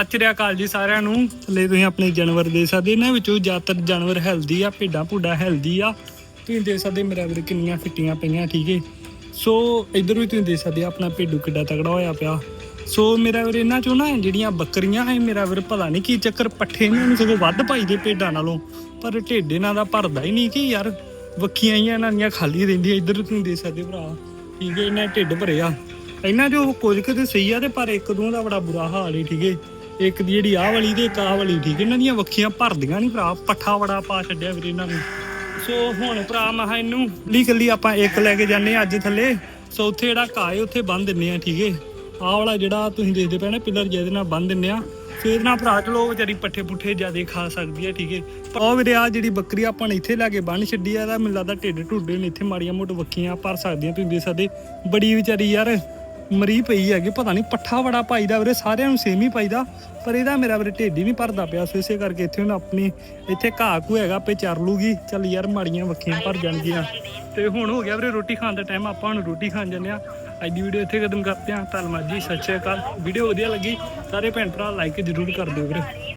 ਸਤਿ ਸ਼੍ਰੀ ਅਕਾਲ ਜੀ ਸਾਰਿਆਂ ਨੂੰ। ਥੱਲੇ ਤੁਸੀਂ ਆਪਣੇ ਜਾਨਵਰ ਦੇ ਸਕਦੇ ਇਹਨਾਂ ਵਿੱਚੋਂ ਜ਼ਿਆਦਾਤਰ ਜਾਨਵਰ ਹੈਲਦੀ ਆ, ਭੇਡਾਂ ਭੁੱਡਾ ਹੈਲਦੀ ਆ। ਤੁਸੀਂ ਦੇਖ ਸਕਦੇ ਮੇਰਾ ਵੀਰ ਕਿੰਨੀਆਂ ਫਿੱਟੀਆਂ ਪਈਆਂ, ਠੀਕ ਹੈ ਸੋ ਇਧਰ ਵੀ ਤੁਸੀਂ ਦੇਖ ਸਕਦੇ ਆਪਣਾ ਭੇਡੂ ਕਿੱਡਾ ਤਗੜਾ ਹੋਇਆ ਪਿਆ। ਸੋ ਮੇਰਾ ਵੀਰ ਇਹਨਾਂ ਚੋਂ ਨਾ ਜਿਹੜੀਆਂ ਬੱਕਰੀਆਂ ਐ ਮੇਰਾ ਵੀਰ ਪਤਾ ਨਹੀਂ ਕੀ ਚੱਕਰ, ਪੱਠੇ ਇਹਨਾਂ ਨੂੰ ਸਗੋਂ ਵੱਧ ਪਾਈ ਦੇ ਭੇਡਾਂ ਨਾਲੋਂ। ਪਰ ਢਿੱਡ ਇਹਨਾਂ ਦਾ ਭਰਦਾ ਹੀ ਨਹੀਂ ਕਿ ਯਾਰ, ਵੱਖੀਆਂ ਹੀ ਇਹਨਾਂ ਦੀਆਂ ਖਾਲੀ ਰਹਿੰਦੀਆਂ, ਇਧਰ ਤੁਸੀਂ ਦੇਖ ਸਕਦੇ ਭਰਾ। ਠੀਕ ਹੈ ਇਹਨਾਂ ਢਿੱਡ ਭਰਿਆ। ਇਹਨਾਂ ਚੋਂ ਕੁਝ ਕੁ ਸਹੀ ਆ ਤੇ ਪਰ ਇੱਕ ਦੋ ਦਾ ਬੜਾ ਬੁਰਾ ਹਾਲ ਏ, ਠੀਕ ਹੈ ਇੱਕ ਦੀ ਜਿਹੜੀ ਆਹ ਵਾਲੀ ਤੇ ਇੱਕ ਆਹ ਵਾਲੀ, ਠੀਕ ਇਹਨਾਂ ਦੀਆਂ ਵੱਖੀਆਂ ਭਰਦੀਆਂ ਨਹੀਂ ਭਰਾ, ਪੱਠਾ ਬੜਾ ਪਾ ਛੱਡਿਆ ਵੀਰੇ ਇਹਨਾਂ ਨੂੰ। ਸੋ ਹੁਣ ਭਰਾ ਮਹਾ ਇਹਨੂੰ ਕੱਲੀ ਕੱਲੀ ਆਪਾਂ ਇੱਕ ਲੈ ਕੇ ਜਾਂਦੇ ਹਾਂ ਅੱਜ ਥੱਲੇ। ਸੋ ਉੱਥੇ ਜਿਹੜਾ ਘਾਹ ਉੱਥੇ ਬੰਨ ਦਿੰਨੇ ਆ ਠੀਕ ਹੈ? ਆਹ ਵਾਲਾ ਜਿਹੜਾ ਤੁਸੀਂ ਦੇਖਦੇ ਪਏ ਨਾ, ਪਿਲਰ ਜਿਹਦੇ ਨਾਲ ਬੰਨ ਦਿੰਨੇ ਆ ਫੇਰ ਨਾ ਭਰਾ ਚਲੋ ਵਿਚਾਰੀ ਪੱਠੇ ਪੁੱਠੇ ਜਿਆਦੇ ਖਾ ਸਕਦੀ ਹੈ, ਠੀਕ ਹੈ? ਪਰ ਉਹ ਵੀਰੇ ਆ ਜਿਹੜੀ ਬੱਕਰੀ ਆਪਾਂ ਨੇ ਇੱਥੇ ਲੈ ਕੇ ਬੰਨ ਛੱਡੀ ਆ, ਇਹਦਾ ਮੈਨੂੰ ਲੱਗਦਾ ਢਿੱਡ ਢੁੱਡੇ ਨੇ, ਇੱਥੇ ਮਾੜੀਆਂ ਮੋਟ ਵੱਖੀਆਂ ਭਰ ਸਕਦੀਆਂ ਤੁਸੀਂ ਦੇਖ ਸਕਦੇ ਬੜੀ ਵਿਚਾਰੀ ਯਾਰ। ਮਰੀ ਪਈ ਹੈਗੀ ਪਤਾ ਨਹੀਂ ਪੱਠਾ ਬੜਾ ਪਾਈਦਾ ਵੀਰੇ ਸਾਰਿਆਂ ਨੂੰ ਸੇਮ ਹੀ ਪਾਈਦਾ ਪਰ ਇਹਦਾ ਮੇਰਾ ਵੀਰੇ ਢਿੱਡ ਨਹੀਂ ਭਰਦਾ ਪਿਆ ਸੋ ਇਸੇ ਕਰਕੇ ਇੱਥੇ ਹੁਣ ਆਪਣੀ ਇੱਥੇ ਘਾਹ ਕੂ ਹੈਗਾ ਆਪੇ ਚਰ ਲੂਗੀ। ਚੱਲ ਯਾਰ ਮਾੜੀਆਂ ਵੱਖੀਆਂ ਭਰ ਜਾਣਗੀਆਂ। ਤੇ ਹੁਣ ਹੋ ਗਿਆ ਵੀਰੇ ਰੋਟੀ ਖਾਣ ਦਾ ਟਾਈਮ ਆਪਾਂ ਹੁਣ ਰੋਟੀ ਖਾਣ ਜਾਂਦੇ ਆ ਅੱਜ ਦੀ ਵੀਡੀਓ ਇੱਥੇ ਖਤਮ ਕਰਦੇ ਆ ਧੰਨਵਾਦ ਜੀ ਸ਼੍ਰੀ ਅਕਾਲ। ਵੀਡੀਓ ਵਧੀਆ ਲੱਗੀ ਸਾਰੇ ਭੈਣ ਭਰਾ ਲਾਈਕ ਜ਼ਰੂਰ ਕਰ ਦਿਓ ਵੀਰੇ।